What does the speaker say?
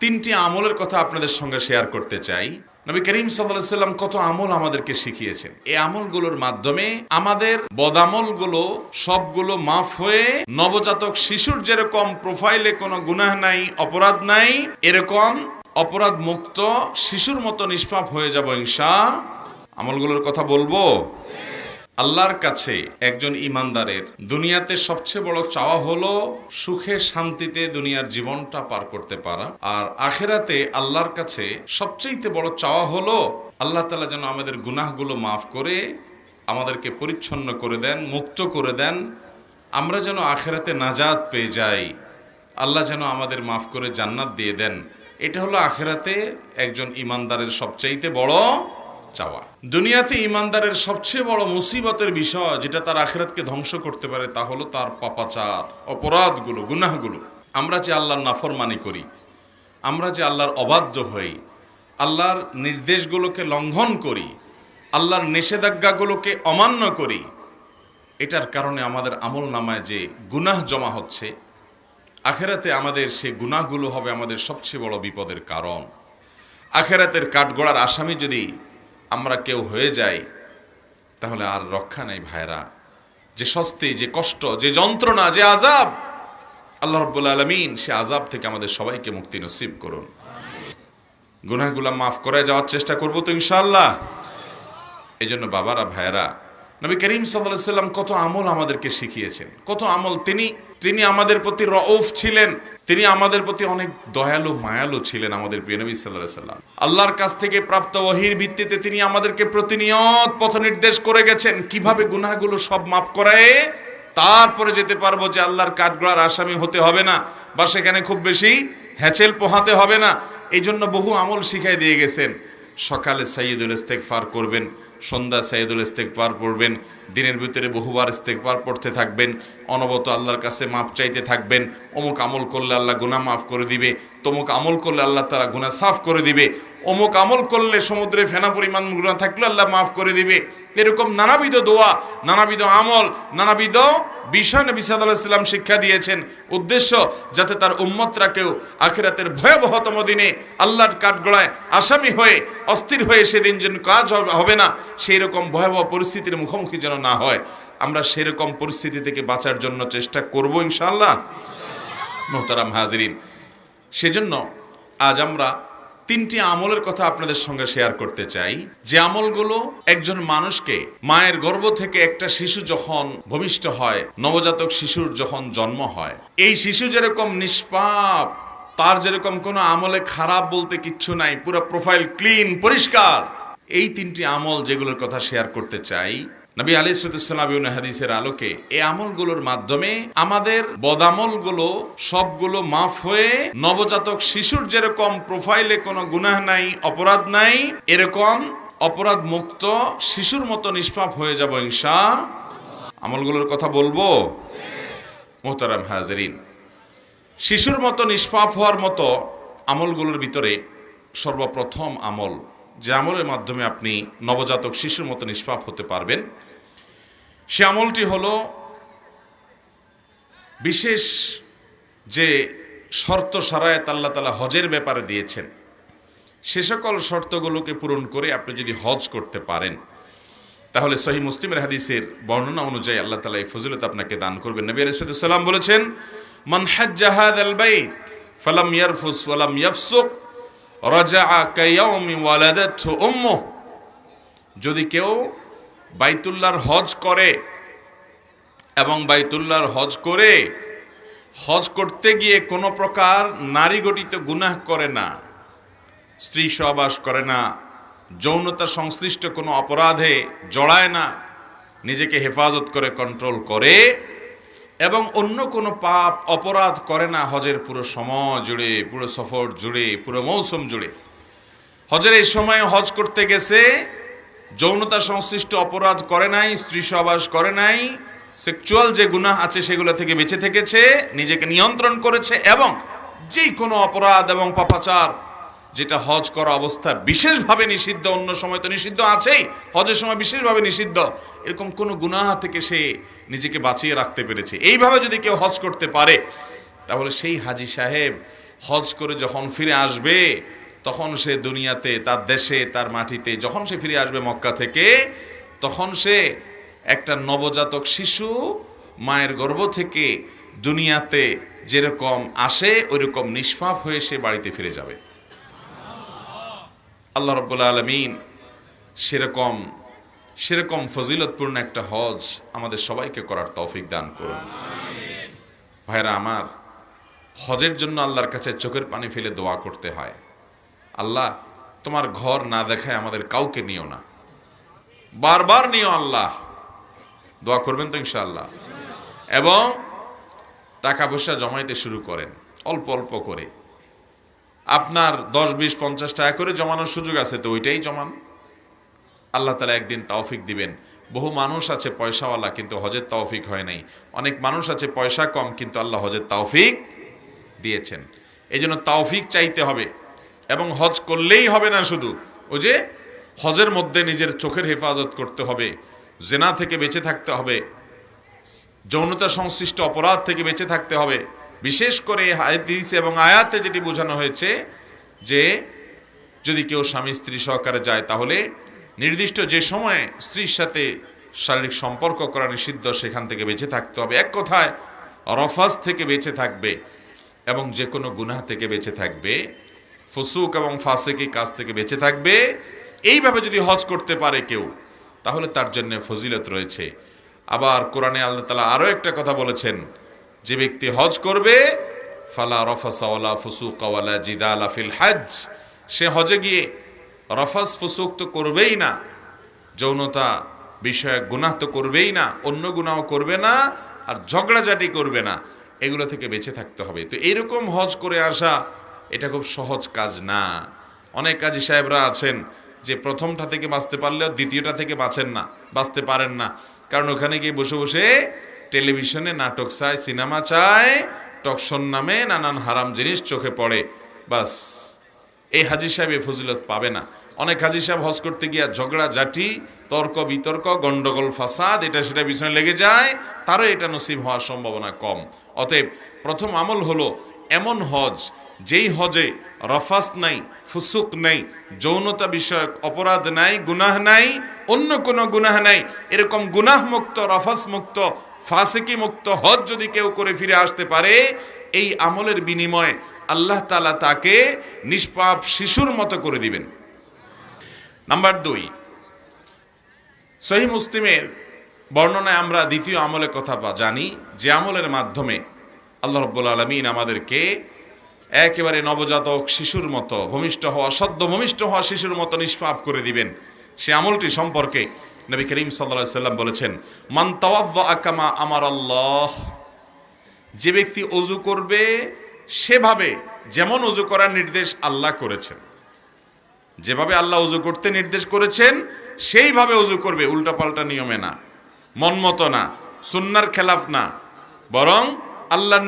তিনটি আমলের কথা আপনাদের সঙ্গে শেয়ার করতে চাই। নবী করিম সাল্লাহ সাল্লাম কত আমল আমাদেরকে শিখিয়েছেন। এই আমলগুলোর মাধ্যমে আমাদের বদামলগুলো সবগুলো মাফ হয়ে নবজাতক শিশুর যেরকম প্রোফাইলে কোনো গুনাহ নাই, অপরাধ নাই, এরকম অপরাধ মুক্ত শিশুর মতো নিষ্পাপ হয়ে যাব ইনশা। আমলগুলোর কথা বলব? আল্লাহর কাছে একজন ইমানদারের দুনিয়াতে সবচেয়ে বড় চাওয়া হলো সুখে শান্তিতে দুনিয়ার জীবনটা পার করতে পারা। আর আখেরাতে আল্লাহর কাছে সবচেয়ে বড় চাওয়া হলো আল্লাহ তালা যেন আমাদের গুনাহগুলো মাফ করে, আমাদেরকে পরিচ্ছন্ন করে দেন, মুক্ত করে দেন। আমরা যেন আখেরাতে নাজাদ পেয়ে যাই। আল্লাহ যেন আমাদের মাফ করে জান্নাত দিয়ে দেন। এটা হলো আখেরাতে একজন ইমানদারের সবচাইতে বড় চাওয়া। দুনিয়াতে ইমানদারের সবচেয়ে বড় মুসিবতের বিষয় যেটা তার আখেরাতকে ধ্বংস করতে পারে তা হলো তার পাপাচার, অপরাধগুলো, গুনাহগুলো। আমরা যে আল্লাহর নাফরমানি করি, আমরা যে আল্লাহর অবাধ্য হই, আল্লাহর নির্দেশগুলোকে লঙ্ঘন করি, আল্লাহর নিষেধাজ্ঞাগুলোকে অমান্য করি, এটার কারণে আমাদের আমল নামায় যে গুনাহ জমা হচ্ছে, আখেরাতে আমাদের সে গুনাহগুলো হবে আমাদের সবচেয়ে বড় বিপদের কারণ। আখেরাতের কাঠগড়ার আসামি যদি আমরা কেউ হয়ে যাই, তাহলে আর রক্ষা নাই ভাইরা। যে স্বস্তি, যে কষ্ট, যে যন্ত্রণা, যে আজাব আল্লাহ রব্বুল আলমিন সে আজাব থেকে আমাদের সবাইকে মুক্তি নসিব করুন। গুনাহগুলা মাফ করে যাওয়ার চেষ্টা করব তো ইনশাল্লাহ এই জন্য বাবারা, ভাইয়েরা, নবী করিম সাল্লাম কত আমল আমাদেরকে শিখিয়েছেন। কত আমল তিনি তিনি আমাদের প্রতি রউফ ছিলেন। তিনি আমাদের প্রতি অনেক দয়ালু, মায়ালু ছিলেন আমাদের প্রিয় নবী সাল্লাহ সাল্লাম। আল্লাহর কাছ থেকে প্রাপ্ত ওহির ভিত্তিতে তিনি আমাদেরকে প্রতিনিয়ত পথ নির্দেশ করে গেছেন। কীভাবে গুনাহগুলো সব মাফ করায়, তারপরে যেতে পারব যে আল্লাহর কাঠগড়ার আসামি হতে হবে না বা সেখানে খুব বেশি হ্যাচেল পোহাতে হবে না। এই জন্য বহু আমল শিখাই দিয়ে গেছেন। সকালে সাইয়দুল ইস্তেকফার করবেন সন্ধ্যা সাইদুল ইস্তেকবার পড়বেন, দিনের ভিতরে বহুবার ইস্তেকবার পড়তে থাকবেন অনবত আল্লাহর কাছে মাফ চাইতে থাকবেন, অমুক আমল করলে আল্লাহ গুনাহ মাফ করে দিবে, তমুক আমল করলে আল্লাহ তারা গুনাহ সাফ করে দিবে অমুক আমল করলে সমুদ্রে ফেনা পরিমাণ গুনাহ থাকলে আল্লাহ মাফ করে দিবে। এরকম নানাবিধ দোয়া, নানাবিধ আমল, নানাবিধ বিষয় নবী সাল্লাম শিক্ষা দিয়েছেন। উদ্দেশ্য, যাতে তার উম্মতরা কেউ আখিরাতের ভয়াবহতম দিনে আল্লাহর কাঠগড়ায় আসামি হয়ে, অস্থির হয়ে সেদিন যেন কাজ হবে না সেই রকম ভয়াবহ পরিস্থিতির মুখোমুখি যেন না হয়। আমরা সেরকম পরিস্থিতি থেকে বাঁচার জন্য চেষ্টা করব ইনশাল্লাহ মোহতারাম হাজরিন, সেজন্য আজ আমরা তিনটি আমলের কথা আপনাদের সঙ্গে শেয়ার করতে চাই। যে আমলগুলো একজন মানুষকে মায়ের গর্ভ থেকে একটা শিশু যখন ভূমিষ্ঠ হয়, নবজাতক শিশুর যখন জন্ম হয়, এই শিশু যেরকম নিষ্পাপ, তার যেরকম কোনো আমলে খারাপ বলতে কিচ্ছু নাই, পুরো প্রোফাইল ক্লিন পরিষ্কার, এই তিনটি আমল যেগুলোর কথা শেয়ার করতে চাই নবী আলী সদুসালাম হাদিসের আলোকে এই আমলগুলোর মাধ্যমে আমাদের বদামলগুলো, সবগুলো মাফ হয়ে নবজাতক শিশুর যেরকম প্রোফাইলে কোনো গুনাহ নাই, অপরাধ নাই, এরকম অপরাধ মুক্ত শিশুর মতো নিষ্পাপ হয়ে যাব ইনশা আমলগুলোর কথা বলব? মোহতারাম হাজরিন, শিশুর মতো নিষ্পাপ হওয়ার মতো আমলগুলোর ভিতরে সর্বপ্রথম আমল যে আমলের মাধ্যমে আপনি নবজাতক শিশুর মতো নিষ্পাপ হতে পারবেন। সে আমলটি হল বিশেষ যে শর্ত সারায়ত আল্লাহ তালা হজের ব্যাপারে দিয়েছেন, সে সকল শর্তগুলোকে পূরণ করে আপনি যদি হজ করতে পারেন, তাহলে সহি মুসলিমের হাদিসের বর্ণনা অনুযায়ী আল্লাহ তালা এই ফজিলত আপনাকে দান করবেন। নবী আলাইসাল্লাম বলেছেন, মান জাহাদ আল বাইত ফালাম ইয়ারফুস ওয়ালাম ইয়াফসুক। যদি কেউ বাইতুল্লাহর হজ করে এবং বাইতুল্লাহর হজ করে হজ করতে গিয়ে কোনো প্রকার নারী গঠিত গুনাহ করে না, স্ত্রী সহবাস করে না, যৌনতা সংশ্লিষ্ট কোনো অপরাধে জড়ায় না, নিজেকে হেফাজত করে কন্ট্রোল করে এবং অন্য কোনো পাপ অপরাধ করে না হজের পুরো সময় জুড়ে, পুরো সফর জুড়ে, পুরো মৌসুম জুড়ে। হজের এই সময় হজ করতে গেছে, যৌনতা সংশ্লিষ্ট অপরাধ করে নাই, স্ত্রী সহবাস করে নাই সেক্সুয়াল যে গুনাহ আছে সেগুলো থেকে বেঁচে থেকেছে, নিজেকে নিয়ন্ত্রণ করেছে এবং যেই কোনো অপরাধ এবং পাপাচার যেটা হজ করা অবস্থা বিশেষভাবে নিষিদ্ধ, অন্য সময় তো নিষিদ্ধ আছেই। হজের সময় বিশেষভাবে নিষিদ্ধ। এরকম কোনো গুনাহ থেকে সে নিজেকে বাঁচিয়ে রাখতে পেরেছে। এইভাবে যদি কেউ হজ করতে পারে, তাহলে সেই হাজি সাহেব হজ করে যখন ফিরে আসবে, তখন সে দুনিয়াতে, তার দেশে, তার মাটিতে, যখন সে ফিরে আসবে মক্কা থেকে, তখন সে একটা নবজাতক শিশু মায়ের গর্ভ থেকে দুনিয়াতে যেরকম আসে, ওইরকম নিষ্পাপ হয়ে সে বাড়িতে ফিরে যাবে। আল্লাহ রব্বুল আলমিন সেরকম সেরকম ফজিলতপূর্ণ একটা হজ আমাদের সবাইকে করার তৌফিক দান করুন। ভাইরা আমার, হজের জন্য আল্লাহর কাছে চোখের পানি ফেলে দোয়া করতে হয়। আল্লাহ, তোমার ঘর না দেখায় আমাদের কাউকে নিও না। বারবার নিও আল্লাহ। দোয়া করবেন তো ইনশাআল্লাহ। এবং টাকা পয়সা জমাইতে শুরু করেন, অল্প অল্প করে। আপনার দশ, বিশ, পঞ্চাশ টাকা করে জমানোর সুযোগ আছে, তো ওইটাই জমান। আল্লাহ তালা একদিন তৌফিক দিবেন। বহু মানুষ আছে পয়সাওয়ালা, কিন্তু হজের তৌফিক হয় নাই। অনেক মানুষ আছে পয়সা কম, কিন্তু আল্লাহ হজের তৌফিক দিয়েছেন। এই জন্য তৌফিক চাইতে হবে, এবং হজ করলেই হবে না শুধু। ও যে হজের মধ্যে নিজের চোখের হেফাজত করতে হবে, জেনা থেকে বেঁচে থাকতে হবে, যৌনতা সংশ্লিষ্ট অপরাধ থেকে বেঁচে থাকতে হবে। বিশেষ করে হাদিস এবং আয়াতে যেটি বোঝানো হয়েছে যে যদি কেউ স্বামী স্ত্রী সহকারে যায়, তাহলে নির্দিষ্ট যে সময়ে স্ত্রীর সাথে শারীরিক সম্পর্ক করা নিষিদ্ধ, সেখান থেকে বেঁচে থাকতে হবে। এক কথায় রফাজ থেকে বেঁচে থাকবে এবং যে কোনো গুনাহ থেকে বেঁচে থাকবে, ফুসুক এবং ফাসেকি কাজ থেকে বেঁচে থাকবে। এইভাবে যদি হজ করতে পারে কেউ, তাহলে তার জন্য ফজিলত রয়েছে। আবার কোরআনে আল্লাহ তালা আরও একটা কথা বলেছেন যে ব্যক্তি হজ করবে, ফালা রফাসাওয়ালা ফুসুকাওয়ালা জিদালা ফিল হজ সে হজে গিয়ে রফাস ফুসুক তো করবেই না, যৌনতা বিষয়ে গুনাহ তো করবেই না, অন্য গুনাহ করবে না, আর ঝগড়াঝাটি করবে না, এগুলো থেকে বেঁচে থাকতে হবে। তো এইরকম হজ করে আসা, এটা খুব সহজ কাজ না। অনেক কাজী সাহেবরা আছেন যে প্রথমটা থেকে বাঁচতে পারলেও দ্বিতীয়টা থেকে বাঁচেন না, বাঁচতে পারেন না। কারণ ওখানে গিয়ে বসে বসে টেলিভিশনে নাটক চায়, সিনেমা চায় টকশন নামে নানান হারাম জিনিস চোখে পড়ে, বাস। এই হাজি সাহেব এ ফজিলত পাবে না। অনেক হাজি সাহেব হজ করতে গিয়া ঝগড়া, জাটি, তর্ক, বিতর্ক, গন্ডগোল, ফাসাদ, এটা সেটা পিছনে লেগে যায়, তারও এটা নসিব হওয়ার সম্ভাবনা কম। অতএব প্রথম আমল হলো এমন হজ, যেই হজে রফাস নাই, ফুসুক নাই, যৌনতা বিষয়ক অপরাধ নাই, গুনাহ নাই, অন্য কোনো গুনাহ নাই। এরকম গুনাহ মুক্ত রফাস মুক্ত, ফাসিকি মুক্ত হজ যদি কেউ করে ফিরে আসতে পারে, এই আমলের বিনিময়ে আল্লাহ তালা তাকে নিষ্পাপ শিশুর মতো করে দিবেন। নাম্বার দুই, সহি মুসলিমের বর্ণনায় আমরা দ্বিতীয় আমলের কথা জানি, যে আমলের মাধ্যমে আল্লাহ রব্বুল আলমিন আমাদেরকে একেবারে নবজাতক শিশুর মতো, ভূমিষ্ঠ হওয়া সদ্য ভূমিষ্ঠ হওয়া শিশুর মতো নিষ্পাপ করে দিবেন সে আমলটি সম্পর্কে নবী করিম সাল্লা সাল্লাম বলেছেন, মান তাওয়াদ্দা আকামা আমার আল্লাহ যে ব্যক্তি অজু করবে, সেভাবে যেমন অজু করার নির্দেশ আল্লাহ করেছেন। যেভাবে আল্লাহ অজু করতে নির্দেশ করেছেন, সেইভাবে অজু করবে, উল্টাপাল্টা নিয়মে না। মন মতো না, সুন্নার খেলাফ না। বরং আল্লাহর